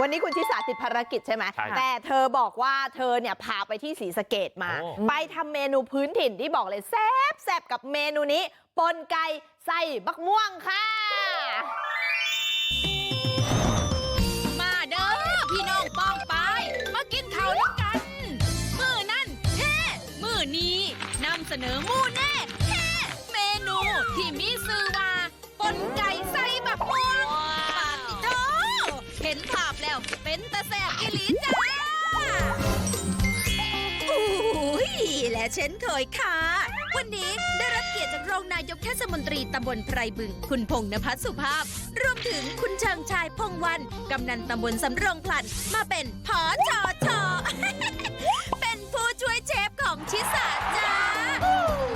วันนี้คุณชิสาติดภารกิจใช่ไหมใช่ครับแต่เธอบอกว่าเธอเนี่ยพาไปที่ศรีสะเกดมาโอ้ไปทำเมนูพื้นถิ่นที่บอกเลยแซ่บแซ่บกับเมนูนี้ปนไก่ใส่บักม่วงค่ะ มาเด้อพี่น้องป้องไปมากินข้าวด้วยกัน มือนั่นเท่มือนี้นำเสนอหมูแน่เท่เมนูที่มีซื้อมาปนไก่ เป็นตะแสบอีหลีจ้าอุ้ยและเช่นเคยค่ะ วันนี้ได้รับเกียรติจากรองนายกเทศมนตรีตำบลไพรบึง คุณพงษ์นภัสสุภาพ รวมถึงคุณเชิงชายพงวัน กำนันตำบลสำโรงพลันมาเป็นพอชอชอเป็นผู้ช่วยเชฟของชิสาจ้า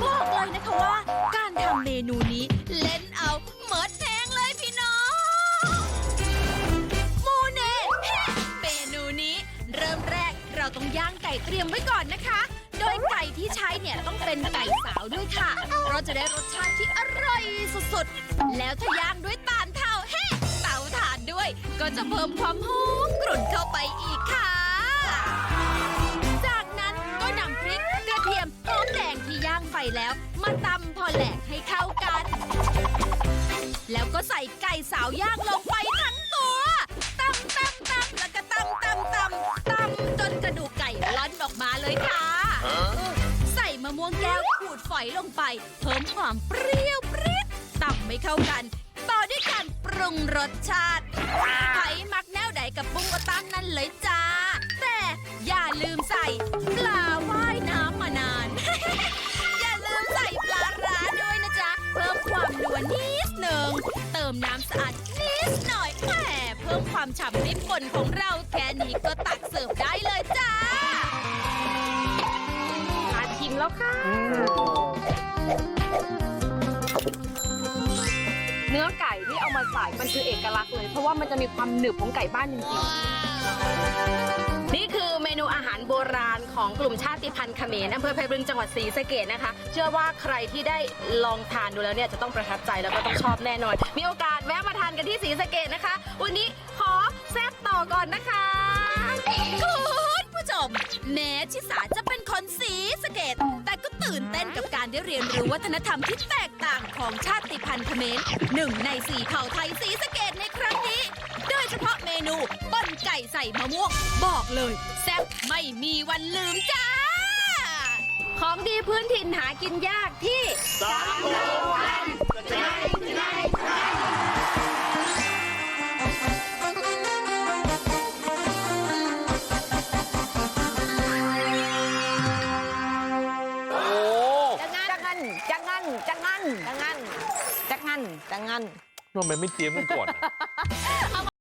บอกเลยนะคะว่า การทำเมนูนี้เล่นเอาเหมิดเเราต้องย่างไก่เตรียมไว้ก่อนนะคะ โดยไก่ที่ใช้เนี่ยต้องเป็นไก่สาวด้วยค่ะ เพราะจะได้รสชาติที่อร่อยสุดๆ แล้วถ้าย่างด้วยตาลเท่าเฮ้เตาถ่านด้วย ก็จะเพิ่มความหอมกรุ่นเข้าไปอีกค่ะ จากนั้นก็นำพริกกระเทียมหอมแดงที่ย่างไฟแล้ว มาตำพอแหลกให้เข้ากัน แล้วก็ใส่ไก่สาวย่างลงไปทั้ง วงแก้วขูดฝอยลงไป เพิ่มความเปรี้ยวปริ๊ดต่ำไม่เข้ากัน ต่อด้วยการปรุงรสชาติไผ่มักแนวใดกับปรุงก็ตามนั่นเลยจ้า แต่อย่าลืมใส่ปลาว่ายน้ำมานาน อย่าลืมใส่ปลาร้าด้วยนะจ๊ะ เพิ่มความนัวนิดหนึ่งเติมน้ำสะอาดนิดหน่อยแหมเพิ่มความฉ่ำให้ปนของเราแค่นี้ก็ตั เนื้อไก่ที่เอามาใส่มันคือเอกลักษณ์เลย เพราะว่ามันจะมีความหนึบของไก่บ้านจริงๆ นี่คือเมนูอาหารโบราณของกลุ่มชาติพันธุ์เขมรอำเภอไพบึงจังหวัดศรีสะเกดนะคะ เชื่อว่าใครที่ได้ลองทานดูแล้วเนี่ยจะต้องประทับใจแล้วก็ต้องชอบแน่นอน มีโอกาสแวะมาทานกันที่ศรีสะเกดนะคะ วันนี้ขอแซ่บต่อก่อนนะคะคุณผู้ชมแม้ชิสาจะเป็น คนสีสะเกต แต่ก็ตื่นเต้นกับการได้เรียนรู้วัฒนธรรมที่แตกต่างของชาติพันธุ์เขมรหนึ่งในสี่เผ่าไทยสีสะเกตในครั้งนี้ โดยเฉพาะเมนูป้นไก่ใส่มะม่วง บอกเลยแซ่บไม่มีวันลืมจ้า ของดีพื้นถิ่นหากินยากที่สามโอ้ จังงันจังงันจังงันจังงันทำไมไม่เตรียมกันก่อนอะ